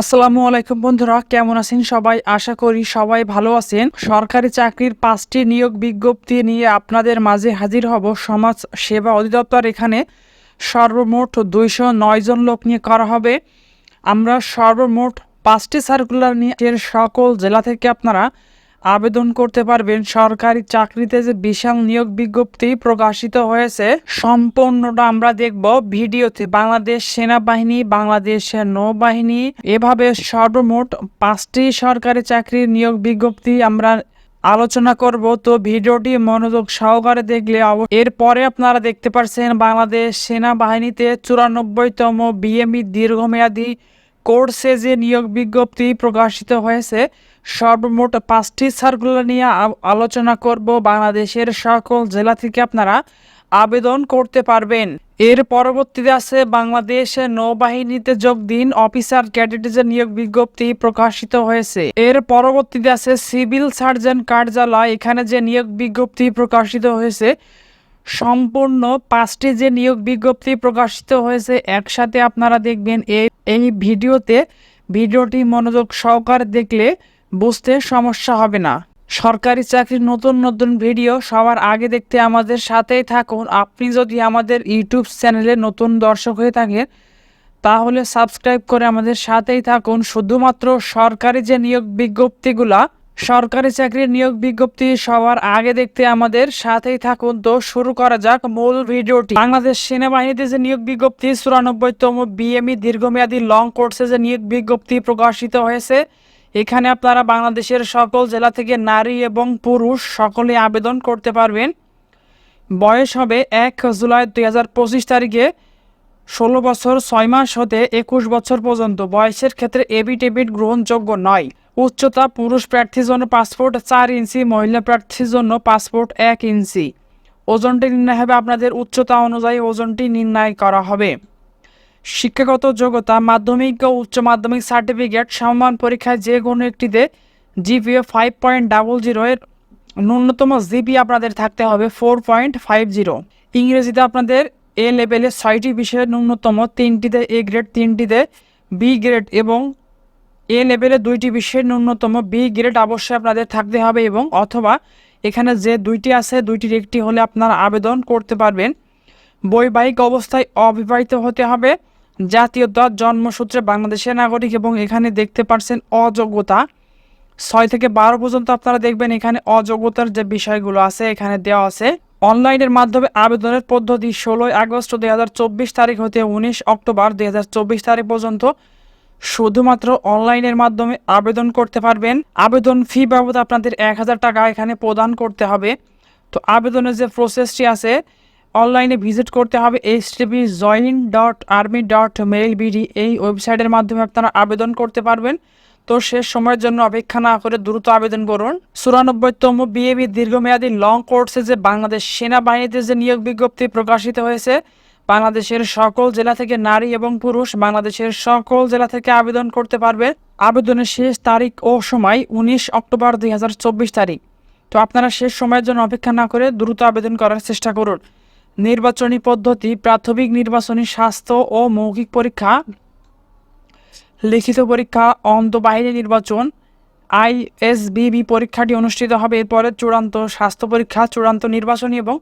আসসালামু আলাইকুম বন্ধুরা, কেমন আছেন সবাই? আশা করি সবাই ভালো আছেন। সরকারি চাকরির পাঁচটি নিয়োগ বিজ্ঞপ্তি নিয়ে আপনাদের মাঝে হাজির হব সমাজ সেবা অধিদপ্তর। এখানে সর্বমোট দুইশো নয় জন লোক নিয়ে করা হবে। আমরা সর্বমোট পাঁচটি সার্কুলার নিয়ে সকল জেলা থেকে আপনারা আবেদন করতে পারবেন। সরকারি চাকরিতে যে বিশাল নিয়োগ বিজ্ঞপ্তি প্রকাশিত হয়েছে, সম্পূর্ণটা আমরা দেখব ভিডিওতে। বাংলাদেশ সেনাবাহিনী, বাংলাদেশ নৌবাহিনী, এভাবে সর্বমোট পাঁচটি সরকারি চাকরির নিয়োগ বিজ্ঞপ্তি আমরা আলোচনা করব। তো ভিডিওটি মনোযোগ সহকারে দেখলে এরপরে আপনারা দেখতে পাচ্ছেন বাংলাদেশ সেনাবাহিনীতে চুরানব্বইতম বিএমই দীর্ঘমেয়াদী কোর্সে যে নিয়োগ বিজ্ঞপ্তি প্রকাশিত হয়েছে, সর্বমোট পাঁচটি সার্কুলার নিয়ে আলোচনা করব। বাংলাদেশের সকল জেলা থেকে আপনারা আবেদন করতে পারবেন। এর পরবর্তীতে আছে বাংলাদেশ নৌবাহিনীতে যোগ দিন। অফিসার ক্যাডেটের নিয়োগ বিজ্ঞপ্তি প্রকাশিত হয়েছে। এর পরবর্তীতে আছে সিভিল সার্জন কার্যালয়। এখানে যে নিয়োগ বিজ্ঞপ্তি প্রকাশিত হয়েছে সম্পূর্ণ পাঁচটি যে নিয়োগ বিজ্ঞপ্তি প্রকাশিত হয়েছে, একসাথে আপনারা দেখবেন এই এই ভিডিওতে ভিডিওটি মনোযোগ সহকারে দেখলে বুঝতে সমস্যা হবে না। সরকারি চাকরির নতুন নতুন ভিডিও সবার আগে দেখতে আমাদের সাথেই থাকুন। আপনি যদি আমাদের ইউটিউব চ্যানেলে নতুন দর্শক হয়ে থাকেন, তাহলে সাবস্ক্রাইব করে আমাদের সাথেই থাকুন। শুধুমাত্র সরকারি যে নিয়োগ বিজ্ঞপ্তিগুলা সরকারি চাকরির নিয়োগ বিজ্ঞপ্তি সবার আগে দেখতে আমাদের সাথেই থাকুন। তো শুরু করা যাক মূল ভিডিওটি। বাংলাদেশ সেনাবাহিনীতে যে নিয়োগ বিজ্ঞপ্তি, চুরানব্বইতম বিএমই দীর্ঘমেয়াদী লং কোর্সে যে নিয়োগ বিজ্ঞপ্তি প্রকাশিত হয়েছে, এখানে আপনারা বাংলাদেশের সকল জেলা থেকে নারী এবং পুরুষ সকলে আবেদন করতে পারবেন। বয়স হবে এক জুলাই দুই হাজার পঁচিশ তারিখে ষোলো বছর, ছয় মাস হতে একুশ বছর পর্যন্ত। বয়সের ক্ষেত্রে এবিটেবিট গ্রহণযোগ্য নয়। উচ্চতা পুরুষ প্রার্থীর জন্য পাসপোর্ট চার ইঞ্চি, মহিলা প্রার্থীর জন্য পাসপোর্ট এক ইঞ্চি। ওজনটি নির্ণয় হবে আপনাদের উচ্চতা অনুযায়ী ওজনটি নির্ণয় করা হবে। শিক্ষাগত যোগ্যতা, মাধ্যমিক ও উচ্চ মাধ্যমিক সার্টিফিকেট সমমান পরীক্ষায় যে কোনো একটিতে GPA five point double zero এর ন্যূনতম জিপি আপনাদের থাকতে হবে ফোর পয়েন্ট ফাইভ জিরো। ইংরেজিতে আপনাদের এ লেভেলে ছয়টি বিষয়ের ন্যূনতম তিনটিতে এ গ্রেড, তিনটিতে বি গ্রেড এবং এ লেভেলে দুইটি বিষয়ের ন্যূনতম বি গ্রেড অবশ্যই আপনাদের থাকতে হবে এবং অথবা এখানে যে দুইটি আছে, দুইটির একটি হলে আপনারা আবেদন করতে পারবেন। বৈবাহিক অবস্থায় অবিবাহিত হতে হবে। জাতীয়তা জন্মসূত্রে বাংলাদেশের নাগরিক এবং এখানে দেখতে পারছেন অযোগ্যতা। ছয় থেকে বারো পর্যন্ত আপনারা দেখবেন এখানে অযোগ্যতার যে বিষয়গুলো আছে, এখানে দেওয়া আছে। অনলাইনের মাধ্যমে আবেদনের পদ্ধতি ষোলোই আগস্ট দুই হাজার চব্বিশ তারিখ হতে উনিশ অক্টোবর দুই হাজার চব্বিশ তারিখ পর্যন্ত শুধুমাত্র অনলাইনের মাধ্যমে আবেদন করতে পারবেন। আবেদন ফি বাবদ আপনাদের এক হাজার টাকা এখানে প্রদান করতে হবে। তো আবেদনের যে প্রসেসটি আছে, অনলাইনে ভিজিট করতে হবে H TV join dot army dot mail BD এই ওয়েবসাইটের মাধ্যমে আপনারা আবেদন করতে পারবেন। তো শেষ সময়ের জন্য অপেক্ষা না করে দ্রুত আবেদন করুন। চুরানব্বইতম বিএবি দীর্ঘমেয়াদী লং কোর্সে যে বাংলাদেশ সেনাবাহিনীতে যে নিয়োগ বিজ্ঞপ্তি প্রকাশিত হয়েছে বাংলাদেশের সকল জেলা থেকে নারী এবং পুরুষ বাংলাদেশের সকল জেলা থেকে আবেদন করতে পারবে। আবেদনের শেষ তারিখ ও সময় উনিশ অক্টোবর দুই হাজার চব্বিশ তারিখ। তো আপনারা শেষ সময়ের জন্য অপেক্ষা না করে দ্রুত আবেদন করার চেষ্টা করুন। নির্বাচনী পদ্ধতি, প্রাথমিক নির্বাচনী স্বাস্থ্য ও মৌখিক পরীক্ষা, লিখিত পরীক্ষা, অন্তঃবাহিনী নির্বাচন, আইএসবিবি পরীক্ষাটি অনুষ্ঠিত হবে। এরপরে চূড়ান্ত স্বাস্থ্য পরীক্ষা, চূড়ান্ত নির্বাচনী এবং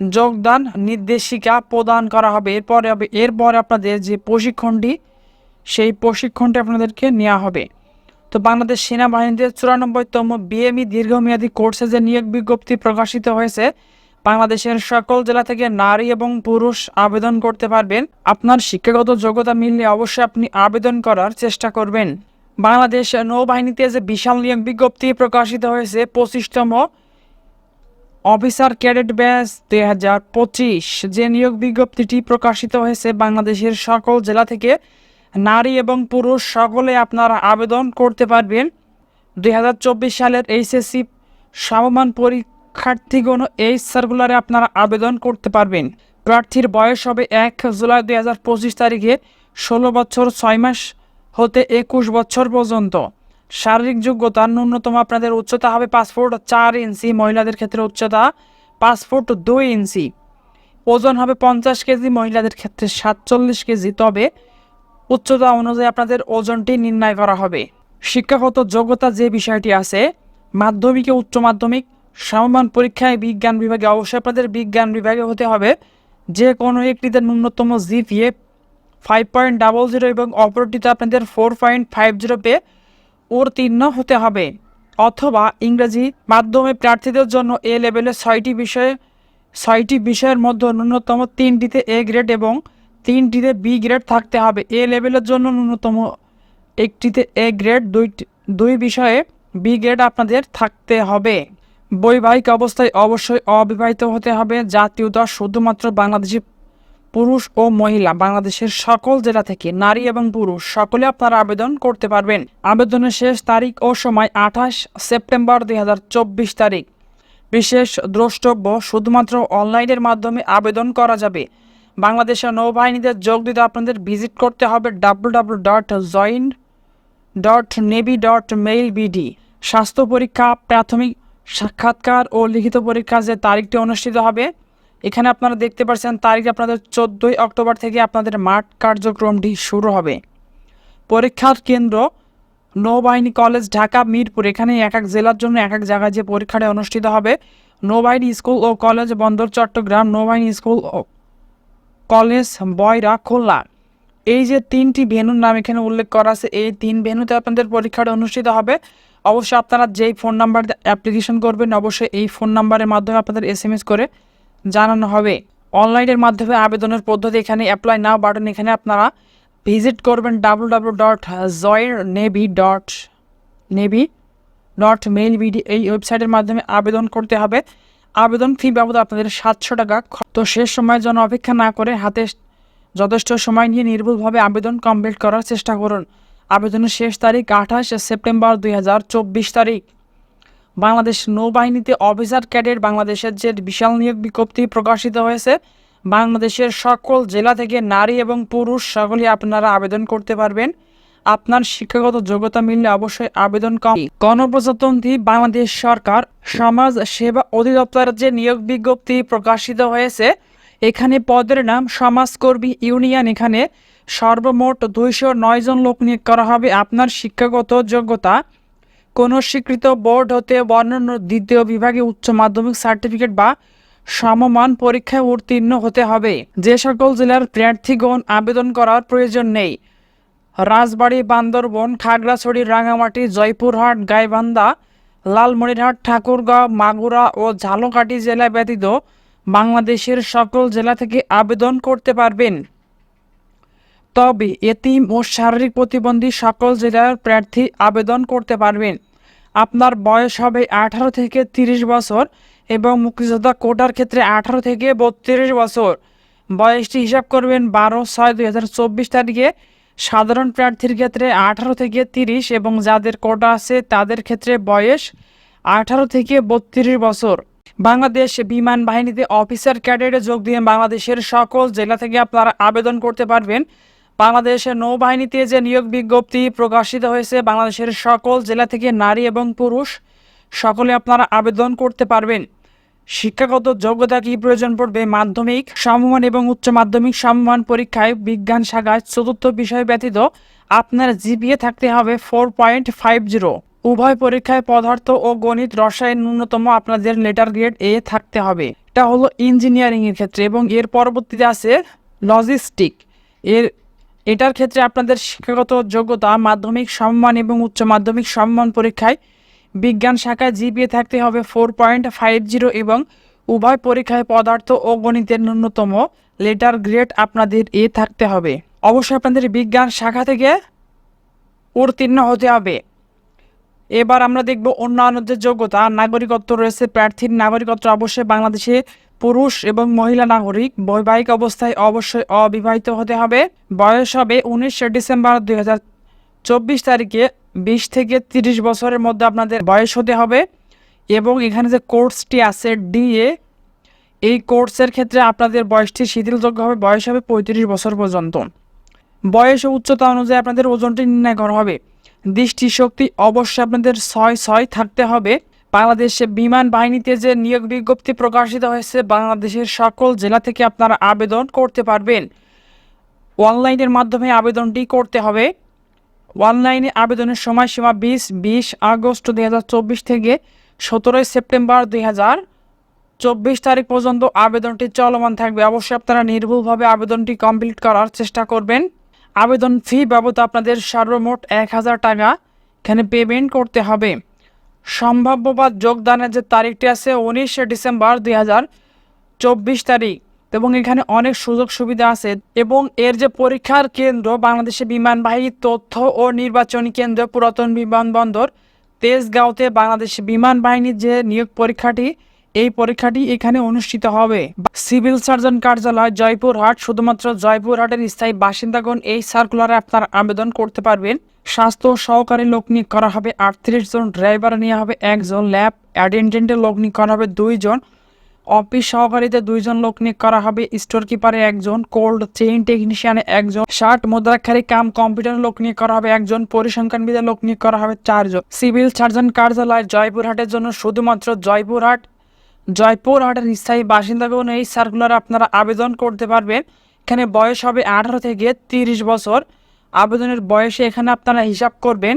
যোগদান নির্দেশিকা প্রদান করা হবে। এরপরে এরপরে আপনাদের যে প্রশিক্ষণটি, সেই প্রশিক্ষণটি আপনাদেরকে নেওয়া হবে। তো বাংলাদেশ সেনাবাহিনীতে চুরানব্বইতম বিএমই দীর্ঘমেয়াদী কোর্সে যে নিয়োগ বিজ্ঞপ্তি প্রকাশিত হয়েছে, বাংলাদেশের সকল জেলা থেকে নারী এবং পুরুষ আবেদন করতে পারবেন। আপনার শিক্ষাগত যোগ্যতা মিললে অবশ্যই আপনি আবেদন করার চেষ্টা করবেন। বাংলাদেশ নৌবাহিনীতে যে বিশাল নিয়োগ বিজ্ঞপ্তি প্রকাশিত হয়েছে, পঁচিশতম অফিসার ক্যাডেট ব্যাচ দুই হাজার পঁচিশ, যে নিয়োগ বিজ্ঞপ্তিটি প্রকাশিত হয়েছে বাংলাদেশের সকল জেলা থেকে, নারী এবং পুরুষ সকলে আপনারা আবেদন করতে পারবেন। দুই হাজার চব্বিশ সালের এইচএসসি সমমান পরীক্ষার্থীগণ এই সার্কুলারে আপনারা আবেদন করতে পারবেন। প্রার্থীর বয়স হবে এক জুলাই দুই হাজার পঁচিশ তারিখে ষোলো বছর, ছয় মাস হতে একুশ বছর পর্যন্ত। শারীরিক যোগ্যতা ন্যূনতম আপনাদের উচ্চতা হবে পাসপোর্ট চার ইঞ্চি, মহিলাদের ক্ষেত্রে উচ্চতা পাসপোর্ট দুই ইঞ্চি। ওজন হবে পঞ্চাশ কেজি, মহিলাদের ক্ষেত্রে সাতচল্লিশ কেজি। তবে উচ্চতা অনুযায়ী আপনাদের ওজনটি নির্ণয় করা হবে। শিক্ষাগত যোগ্যতা যে বিষয়টি আছে, মাধ্যমিকে উচ্চ মাধ্যমিক, সমমান পরীক্ষায় বিজ্ঞান বিভাগে অবশ্যই আপনাদের বিজ্ঞান বিভাগে হতে হবে। যে কোনো একটিতে ন্যূনতম GPA five point double zero এবং অপরটিতে আপনাদের ফোর পয়েন্ট ফাইভ জিরো পেয়ে উত্তীর্ণ হতে হবে, অথবা ইংরেজি মাধ্যমে প্রার্থীদের জন্য এ লেভেলের ছয়টি বিষয়ে, ছয়টি বিষয়ের মধ্যে ন্যূনতম তিনটিতে এ গ্রেড এবং তিনটিতে বি গ্রেড থাকতে হবে। এ লেভেলের জন্য ন্যূনতম একটিতে এ গ্রেড দুই দুই বিষয়ে বি গ্রেড আপনাদের থাকতে হবে। বৈবাহিক অবস্থায় অবশ্যই অবিবাহিত হতে হবে। জাতীয় জাতীয়তা শুধুমাত্র বাংলাদেশি পুরুষ ও মহিলা বাংলাদেশের সকল জেলা থেকে নারী এবং পুরুষ সকলে আপনারা আবেদন করতে পারবেন। আবেদনের শেষ তারিখ ও সময় আঠাশ সেপ্টেম্বর দু হাজার চব্বিশ তারিখ। বিশেষ দ্রষ্টব্য শুধুমাত্র অনলাইনের মাধ্যমে আবেদন করা যাবে। বাংলাদেশের নৌবাহিনীতে যোগ দিতে আপনাদের ভিজিট করতে হবে W W dot join dot navy dot mail BD স্বাস্থ্য পরীক্ষা, প্রাথমিক সাক্ষাৎকার ও লিখিত পরীক্ষা যে তারিখটি অনুষ্ঠিত হবে এখানে আপনারা দেখতে পাচ্ছেন তারিখ আপনাদের চোদ্দোই অক্টোবর থেকে আপনাদের মাঠ কার্যক্রমটি শুরু হবে। পরীক্ষার কেন্দ্র নৌবাহিনী কলেজ ঢাকা, মিরপুর, এখানে এক এক জেলার জন্য এক এক জায়গায় যে পরীক্ষাটি অনুষ্ঠিত হবে। নৌবাহিনী স্কুল ও কলেজ বন্দর চট্টগ্রাম, নৌবাহিনী স্কুল ও কলেজ বয়রা খুলনা এই যে তিনটি ভেনুর নাম এখানে উল্লেখ করা আছে, এই তিন ভেন্যুতে আপনাদের পরীক্ষাটা অনুষ্ঠিত হবে। অবশ্যই আপনারা যেই ফোন নাম্বার অ্যাপ্লিকেশন করবেন, অবশ্যই এই ফোন নাম্বারের মাধ্যমে আপনাদের এস করে জানানো হবে। অনলাইনের মাধ্যমে আবেদনের পদ্ধতি এখানে অ্যাপ্লাই নাও বাটন এখানে আপনারা ভিজিট করবেন W W dot join navy dot navy dot mail BD এই ওয়েবসাইটের মাধ্যমে আবেদন করতে হবে। আবেদন ফি বাবদ আপনাদের সাতশো টাকা তো শেষ সময়ের জন্য অপেক্ষা না করে হাতে যথেষ্ট সময় নিয়ে নির্ভুলভাবে আবেদন কমপ্লিট করার চেষ্টা করুন। আবেদনের শেষ তারিখ আঠাশ সেপ্টেম্বর দুই হাজার চব্বিশ তারিখ। বাংলাদেশ নৌবাহিনীতে অফিসার ক্যাডেট বাংলাদেশের যে বিশাল নিয়োগ বিজ্ঞপ্তি প্রকাশিত হয়েছে, বাংলাদেশের সকল জেলা থেকে নারী এবং পুরুষ সকলেই আপনারা আবেদন করতে পারবেন। আপনার শিক্ষাগত যোগ্যতা মিললে অবশ্যই আবেদন কম গণপ্রজাতন্ত্রী বাংলাদেশ সরকার সমাজ সেবা অধিদপ্তরের যে নিয়োগ বিজ্ঞপ্তি প্রকাশিত হয়েছে, এখানে পদের নাম সমাজকর্মী ইউনিয়ন এখানে সর্বমোট দুইশো নয় জন লোক নিয়োগ করা হবে। আপনার শিক্ষাগত যোগ্যতা কোনো স্বীকৃত বোর্ড হতে বর্ণন দ্বিতীয় বিভাগে উচ্চ মাধ্যমিক সার্টিফিকেট বা সমমান পরীক্ষায় উত্তীর্ণ হতে হবে। যে সকল জেলার প্রার্থীগণ আবেদন করার প্রয়োজন নেই। রাজবাড়ী, বান্দরবন, খাগড়াছড়ি রাঙামাটি জয়পুরহাট, গাইবান্ধা, লালমনিরহাট, ঠাকুরগাঁও, মাগুরা ও ঝালকাঠি জেলা ব্যতীত বাংলাদেশের সকল জেলা থেকে আবেদন করতে পারবেন। তবে এতিম ও শারীরিক প্রতিবন্ধী সকল জেলার প্রার্থী আবেদন করতে পারবেন। আপনার বয়স হবে আঠারো থেকে তিরিশ বছর এবং মুক্তিযোদ্ধা কোটার ক্ষেত্রে আঠারো থেকে বত্রিশ বছর। বয়সটি হিসাব করবেন বারো ছয় দুই হাজার চব্বিশ তারিখে। সাধারণ প্রার্থীর ক্ষেত্রে আঠারো থেকে তিরিশ এবং যাদের কোটা আছে তাদের ক্ষেত্রে বয়স আঠারো থেকে বত্রিশ বছর। বাংলাদেশ বিমান বাহিনীতে অফিসার ক্যাডেটে যোগ দিয়ে বাংলাদেশের সকল জেলা থেকে আপনারা আবেদন করতে পারবেন। বাংলাদেশের নৌবাহিনীতে যে নিয়োগ বিজ্ঞপ্তি প্রকাশিত হয়েছে, বাংলাদেশের সকল জেলা থেকে নারী এবং পুরুষ সকলে আপনারা আবেদন করতে পারবেন। শিক্ষাগত যোগ্যতা কি প্রয়োজন পড়বে? মাধ্যমিক, সমমান এবং উচ্চ মাধ্যমিক সমমান পরীক্ষায় বিজ্ঞান শাখায় চতুর্থ বিষয় ব্যতীত আপনার জিপিএ থাকতে হবে ফোর পয়েন্ট ফাইভ জিরো উভয় পরীক্ষায় পদার্থ ও গণিত, রসায়ন ন্যূনতম আপনাদের লেটার গ্রেড এ থাকতে হবে। এটা হলো ইঞ্জিনিয়ারিং এর ক্ষেত্রে এবং এর পরবর্তীতে আছে লজিস্টিক এর এটার ক্ষেত্রে আপনাদের শিক্ষাগত যোগ্যতা, মাধ্যমিক সম্মান এবং উচ্চ মাধ্যমিক সম্মান পরীক্ষায় বিজ্ঞান শাখায় জিপিএ থাকতে হবে ফোর পয়েন্ট ফাইভ জিরো এবং উভয় পরীক্ষায় পদার্থ ও গণিতের ন্যূনতম লেটার গ্রেড আপনাদের এ থাকতে হবে। অবশ্যই আপনাদের বিজ্ঞান শাখা থেকে উত্তীর্ণ হতে হবে। এবার আমরা দেখব অন্যান্য যে যোগ্যতা। নাগরিকত্ব রয়েছে প্রার্থীর নাগরিকত্ব। অবশ্যই বাংলাদেশে পুরুষ এবং মহিলা নাগরিক বৈবাহিক অবস্থায় অবশ্যই অবিবাহিত হতে হবে। বয়স হবে উনিশে ডিসেম্বর দুই চব্বিশ তারিখে বিশ থেকে তিরিশ বছরের মধ্যে আপনাদের বয়স হতে হবে এবং এখানে যে কোর্সটি আছে ডিএ, এই কোর্সের ক্ষেত্রে আপনাদের বয়সটি শিথিলযোগ্য হবে, বয়স হবে পঁয়ত্রিশ বছর পর্যন্ত। বয়স ও উচ্চতা অনুযায়ী আপনাদের ওজনটি নির্ণয় করা হবে। দৃষ্টিশক্তি অবশ্যই আপনাদের ছয় ছয় থাকতে হবে। বাংলাদেশে বিমান বাহিনীতে যে নিয়োগ বিজ্ঞপ্তি প্রকাশিত হয়েছে, বাংলাদেশের সকল জেলা থেকে আপনারা আবেদন করতে পারবেন। অনলাইনের মাধ্যমে আবেদনটি করতে হবে। অনলাইনে আবেদনের সময়সীমা বিশ বিশ আগস্ট দুই হাজার চব্বিশ থেকে সতেরোই সেপ্টেম্বর দুই চব্বিশ তারিখ পর্যন্ত আবেদনটি চলমান থাকবে। অবশ্যই আপনারা নির্ভুলভাবে আবেদনটি কমপ্লিট করার চেষ্টা করবেন। আবেদন ফি বাবদ আপনাদের সর্বমোট এক হাজার টাকা এখানে পেমেন্ট করতে হবে। সম্ভাব্য বা যোগদানের যে তারিখটি আছে উনিশে ডিসেম্বর দুই হাজার চব্বিশ তারিখ। এবং এখানে অনেক সুযোগ সুবিধা আছে। এবং এর যে পরীক্ষার কেন্দ্র বাংলাদেশে বিমানবাহী তথ্য ও নির্বাচনী কেন্দ্র পুরাতন বিমানবন্দর, তেজগাঁওতে বাংলাদেশ বিমান বাহিনীর যে নিয়োগ পরীক্ষাটি, এই পরীক্ষাটি এখানে অনুষ্ঠিত হবে। সিভিল সার্জন কার্যালয় জয়পুরহাট, শুধুমাত্র জয়পুরহাটের স্থায়ী বাসিন্দাগণ এই সার্কুলারে আপনার আবেদন করতে পারবেন। স্বাস্থ্য সহকারী লোক নিয়োগ করা হবে আটত্রিশ জন, ড্রাইভার নেওয়া হবে একজন ল্যাব অ্যাটেন্ডেন্টের লোক নিয়োগ করা হবে দুইজন অফিস সহকারীতে দুইজন লোক নিয়োগ করা হবে স্টোর কিপারে একজন কোল্ড চেইন টেকনিশিয়ানে একজন শার্ট মুদ্রাক্ষারী কাম কম্পিউটার লোক নিয়োগ করা হবে একজন পরিসংখ্যানবিদের লোক নিয়োগ করা হবে চারজন সিভিল সার্জন কার্যালয় জয়পুরহাটের জন্য শুধুমাত্র জয়পুরহাট, জয়পুরহাটের স্থায়ী বাসিন্দাগণ এই সার্কুলারে আপনারা আবেদন করতে পারবেন। এখানে বয়স হবে আঠারো থেকে তিরিশ বছর। আবেদনের বয়সে এখানে আপনারা হিসাব করবেন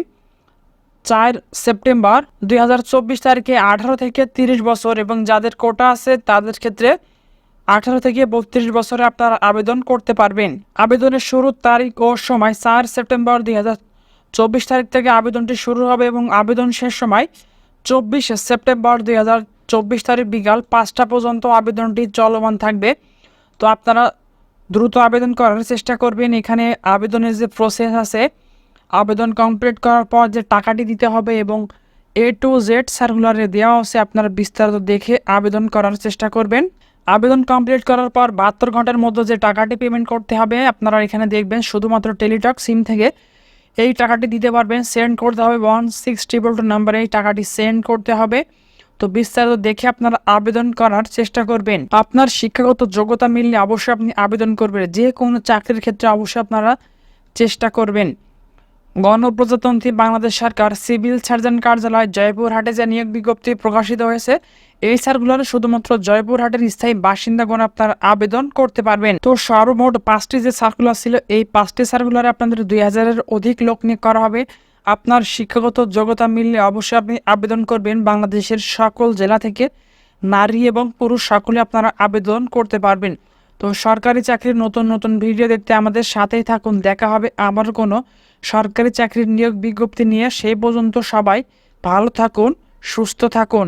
চার সেপ্টেম্বর দুই হাজার চব্বিশ তারিখে আঠারো থেকে তিরিশ বছর এবং যাদের কোটা আছে তাদের ক্ষেত্রে আঠারো থেকে বত্রিশ বছরে আপনারা আবেদন করতে পারবেন। আবেদনের শুরুর তারিখ ও সময় চার সেপ্টেম্বর দুই তারিখ থেকে আবেদনটি শুরু হবে এবং আবেদন শেষ সময় চব্বিশে সেপ্টেম্বর দুই চব্বিশ তারিখ বিকাল পাঁচটা পর্যন্ত আবেদনটি চলমান থাকবে। তো আপনারা দ্রুত আবেদন করার চেষ্টা করবেন। এখানে আবেদনের যে প্রসেস আছে, আবেদন কমপ্লিট করার পর যে টাকাটি দিতে হবে এবং এ টু জেড সার্কুলারে দেওয়া আছে, আপনারা বিস্তারিত দেখে আবেদন করার চেষ্টা করবেন। আবেদন কমপ্লিট করার পর বাহাত্তর ঘণ্টার মধ্যে যে টাকাটি পেমেন্ট করতে হবে, আপনারা এখানে দেখবেন শুধুমাত্র টেলিটক সিম থেকে এই টাকাটি দিতে পারবেন। সেন্ড করতে হবে ওয়ান সিক্স ট্রিপল টু নাম্বারে এই টাকাটি সেন্ড করতে হবে। তো বিস্তারিত দেখে আপনারা আবেদন করার চেষ্টা করবেন। আপনার শিক্ষাগত যোগ্যতা মিললে অবশ্যই আপনি আবেদন করবেন। যে কোনো চাকরির ক্ষেত্রে অবশ্যই আপনারা চেষ্টা করবেন। গণপ্রজাতন্ত্রী বাংলাদেশ সরকার সিভিল সার্জন কার্যালয় জয়পুরহাটে যে নিয়োগ বিজ্ঞপ্তি প্রকাশিত হয়েছে, এই সার্কুলারে শুধুমাত্র জয়পুরহাটের স্থায়ী বাসিন্দাগণ আপনার আবেদন করতে পারবেন। তো সর্বমোট পাঁচটি যে সার্কুলার ছিল, এই পাঁচটি সার্কুলারে আপনাদের দুই হাজারের অধিক লোক নিয়োগ করা হবে। আপনার শিক্ষাগত যোগ্যতা মিললে অবশ্যই আপনি আবেদন করবেন বাংলাদেশের সকল জেলা থেকে নারী এবং পুরুষ সকলে আপনারা আবেদন করতে পারবেন। তো সরকারি চাকরির নতুন নতুন ভিডিও দেখতে আমাদের সাথেই থাকুন। দেখা হবে আমার কোনো সরকারি চাকরির নিয়োগ বিজ্ঞপ্তি নিয়ে। সেই পর্যন্ত সবাই ভালো থাকুন, সুস্থ থাকুন।